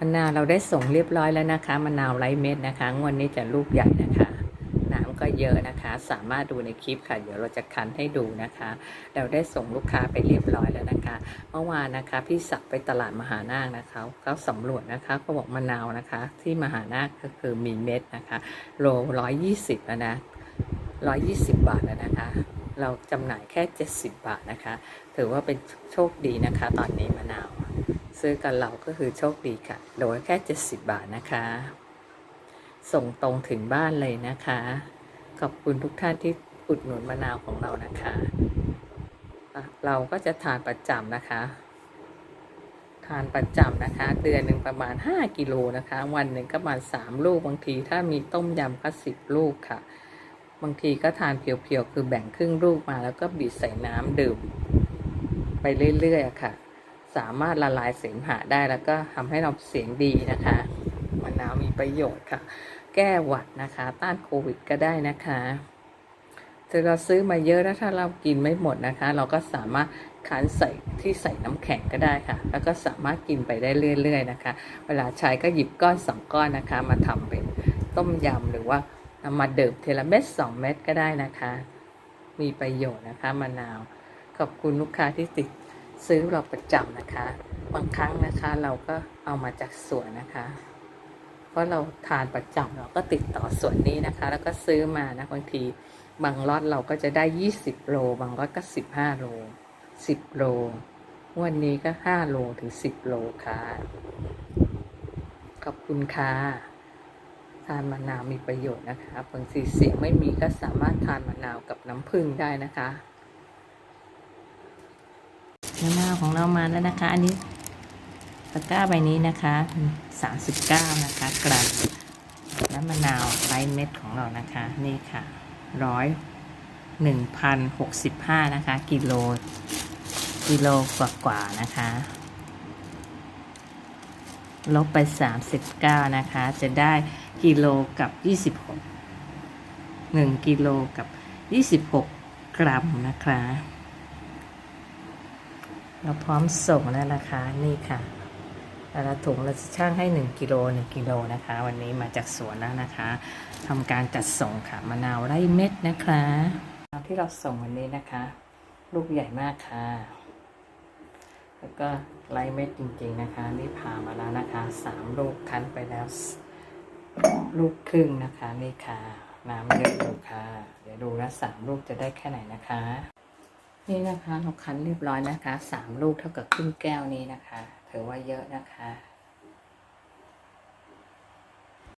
มะนาวเราได้ส่งเรียบร้อยแล้วนะคะมะนาวไร้เม็ดนะคะงวดนี้จะลูกใหญ่นะคะน้ำก็เยอะนะคะ สามารถดูในคลิปค่ะ เดี๋ยวเราจะคันให้ดูนะคะ เราได้ส่งลูกค้าไปเรียบร้อยแล้วนะคะ เมื่อวานนะคะพี่ศักไปตลาดมหานาคนะคะเขาสำรวจนะคะเขาบอกมะนาวนะคะ ที่มหานาคก็คือมีเม็ดนะคะโลร้อยยี่สิบนะร้อยยี่สิบบาทแล้วนะคะ เราจำหน่ายแค่เจ็ดสิบบาทนะคะ ถือว่าเป็นโชคดีนะคะ ตอนนี้มะนาว ซื้อกันเราก็คือโชคดีค่ะโลละแค่ 70 บาทนะคะ ส่งตรงถึงบ้านเลยนะคะ ขอบคุณทุกท่านที่อุดหนุนมะนาวของเรานะคะ เราก็จะทานประจำนะคะ ทานประจำนะคะ เดือนหนึ่งประมาณ 5 กิโลนะคะ วันหนึ่งก็ประมาณ 3 ลูก บางทีถ้ามีต้มยำก็10 ลูกค่ะ บางทีก็ทานเพียวๆ คือแบ่งครึ่งลูกมาแล้วก็บีบใส่น้ำดื่ม ไปเรื่อยๆค่ะ สามารถละลายเสมหะได้แล้วก็ทำให้เราเสียงดีนะคะมะนาวมีประโยชน์ค่ะ แก้หวัดนะคะ ต้านโควิดก็ได้นะคะถ้าเราซื้อมาเยอะแล้วถ้าเรากินไม่หมดนะคะ เราก็สามารถคั้นใส่ที่ใส่น้ำแข็งก็ได้ค่ะ แล้วก็สามารถกินไปได้เรื่อย ๆ นะคะ เวลาใช้ก็หยิบก้อนสองก้อนนะคะ มาทำเป็นต้มยำหรือว่านำมาเดิมเทละเม็ดสองเม็ดก็ได้นะคะ มีประโยชน์นะคะมะนาว ขอบคุณลูกค้าที่ติด ซื้อเราประจำนะคะ บางครั้งนะคะเราก็เอามาจากสวนนะคะ เพราะเราทานประจำเราก็ติดต่อสวนนี้นะคะ แล้วก็ซื้อมานะบางทีบางล็อตเราก็จะได้ 20 โล บางล็อตก็ 15 โล 10 โล วันนี้ก็ 5 โลถึง 10 โลค่ะ ขอบคุณค่ะ ทานมะนาวมีประโยชน์นะคะบางทีเสียงไม่มีก็สามารถทานมะนาวกับน้ำผึ้งได้นะคะ มะนาวของเรามาแล้วนะคะ อันนี้ตะกร้าใบนี้นะคะสามสิบเก้านะคะกรัมและมะนาวไร้เม็ดของเรานะคะนี่ค่ะร้อยหนึ่งพันหกสิบห้านะคะ กิโลกิโลกว่ากว่านะคะ ลบไปสามสิบเก้านะคะ จะได้กิโลกับยี่สิบหกหนึ่งกิโลกับยี่สิบหกกรัมนะคะ เราพร้อมส่งแล้วนะคะนี่ค่ะแต่ละถุงเราจะช่างให้ 1กิโล1กิโลนะคะ วันนี้มาจากสวนแล้วนะคะทำการจัดส่งค่ะมะนาวไร่เม็ดนะคะที่เราส่งวันนี้นะคะ ลูกใหญ่มากค่ะ แล้วก็ไร่เม็ดจริงๆนะคะ นี่ผ่ามาแล้วนะคะสามลูกคั้นไปแล้ว ลูกครึ่งนะคะนี่ค่ะ น้ำเยอะอยู่ค่ะ เดี๋ยวดูนะสามลูกจะได้แค่ไหนนะคะ นี่นะคะเราคั้นเรียบร้อยนะคะสามลูกเท่ากับครึ่งแก้วนี้นะคะ ถือว่าเยอะนะคะ